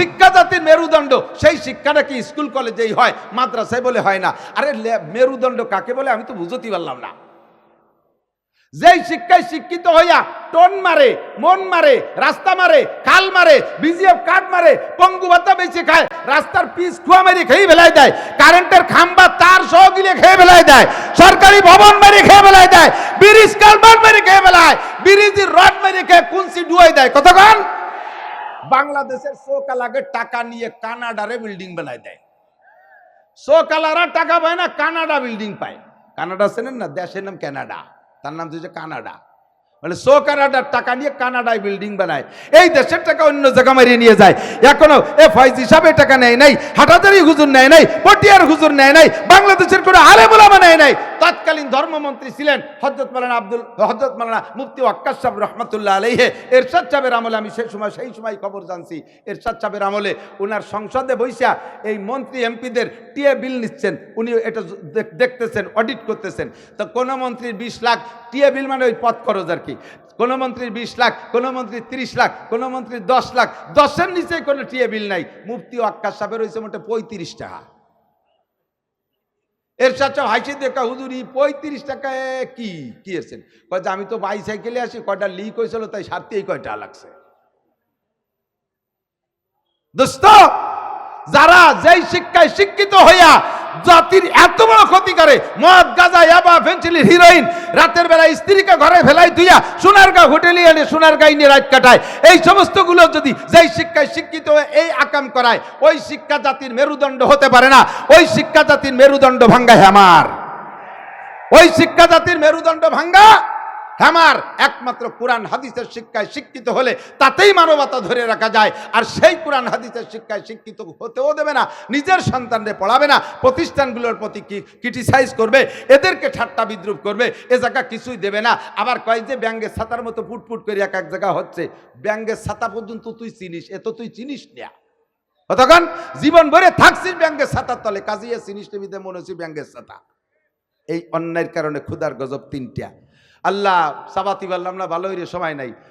শিক্ষা জাতির মেরুদণ্ড, সেই শিক্ষাটা কি স্কুল কলেজেই হয়, মাদ্রাসায় বলে হয় না। আরে মেরুদণ্ড কাকে বলে আমি তো বুঝতে পারলাম না। যেই শিক্ষায় শিক্ষিত হইয়া টন মারে, মন মারে, রাস্তা মারে, খাল মারে, বিজিএফ কাঠ মারে, পঙ্গু ভাতা বেশি খায়, রাস্তার পিস খুয়া মেরে খেয়ে ফেলাই দেয়, কারেন্টের খাম্বা তার সহ গিলে খেয়ে ফেলাই দেয়, সরকারি ভবন মেরে খেয়ে ফেলাই দেয়, ব্রিজ কালভার মেরে খেয়ে ফেলায়, ব্রিজের রড মেরে খেয়ে কুনসি ডুয়াই দেয়। কতক্ষণ বাংলাদেশের সোকালাগের টাকা নিয়ে কানাডারে বিল্ডিং বানায় দেয়। সোকালারা টাকা পায় না, কানাডা বিল্ডিং পায়। কানাডা চেনেন না? দেশের নাম কানাডা। তার নাম হচ্ছে কানাডা। মানে সো কানাডার টাকা নিয়ে কানাডায় বিল্ডিং বানায়। এই দেশের টাকা অন্য জায়গা মারিয়ে নিয়ে যায়। এখনও এ ফয়েজ হিসাবে টাকা নেয় নাই হাটাজারি হুজুর নেয় নাই, পটিয়ার হুজুর নেয় নাই, বাংলাদেশের কোনো আলেমুলামা নেয় নাই। তৎকালীন ধর্মমন্ত্রী ছিলেন হজরত মালানা আব্দুল হজরত মালানা মুফতি আক্কাস সাহেব রহমতুল্লাহ আলহে এরশাদ সাহেবের আমলে আমি সেই সময় সেই সময় খবর জানছি। এরশাদ সাহেবের আমলে ওনার সংসদে বৈশা এই মন্ত্রী এমপিদের টিএ বিল নিচ্ছেন। উনি এটা দেখতেছেন, অডিট করতেছেন। তো কোনো মন্ত্রীর বিশ লাখ টিএ বিল মানে ওই পথ খরচ আর কি। কোনো মন্ত্রীর বিশ লাখ, কোনো মন্ত্রীর তিরিশ লাখ, কোনো মন্ত্রীর দশ লাখ, দশের নিচে কোনো টিএ বিল নাই। মুফতি আক্কাস সাহেবের হয়েছে মোটে পঁয়ত্রিশ টাকা। এর সাথে হাসি দেখা হুজুরি পঁয়ত্রিশ টাকায় কি? কি এসেন যে, আমি তো বাইসাইকেলে আসি, কয়টা লিক হয়েছিল, তাই সারতেই কয়টা লাগছে? দোস্ত, যারা যেই শিক্ষায় শিক্ষিত হইয়া জাতির এত বড় ক্ষতি করে। মদ, গাজা, ইয়াবা ফেন্সিলির হিরোইন। রাতের বেলা স্ত্রীকে ঘরে ফেলাই দুইয়া সোনারগা হোটেলে এনে সোনারগাঁ নিয়ে রাত কাটায়। এই সমস্তগুলো যদি যেই শিক্ষায় শিক্ষিত হয়ে এই আকাম করায়, ওই শিক্ষা জাতির মেরুদণ্ড হতে পারে না। ওই শিক্ষা জাতির মেরুদণ্ড ভাঙ্গা আমার। ওই শিক্ষা জাতির মেরুদণ্ড ভাঙ্গা হ্যামার একমাত্র কোরআন হাদিসের শিক্ষায় শিক্ষিত হলে তাতেই মানবতা ধরে রাখা যায়। আর সেই কোরআন হাদিসের শিক্ষায় শিক্ষিত হতেও দেবে না, নিজের সন্তানরে পড়াবে না, প্রতিষ্ঠানগুলোর প্রতি ক্রিটিসাইজ করবে, এদেরকে ঠাট্টা বিদ্রুপ করবে, এ জায়গা কিছুই দেবে না। আবার কয় যে ব্যাঙ্গের ছাতার মতো ফুটফুট করে এক এক জায়গা হচ্ছে, ব্যাঙ্গের ছাতা পর্যন্ত তুই চিনিস, এ তো তুই চিনিস না। তখন জীবন ভরে থাকছিস ব্যাঙ্গের ছাতার তলে কাজিয়ে চিনিস টিভিতে মনে হচ্ছে ব্যাঙ্গের ছাতা। এই অন্যায়ের কারণে ক্ষুধার গজব তিনটা। আল্লাহ সাবাতি বললাম না ভালোই রে সময় নাই।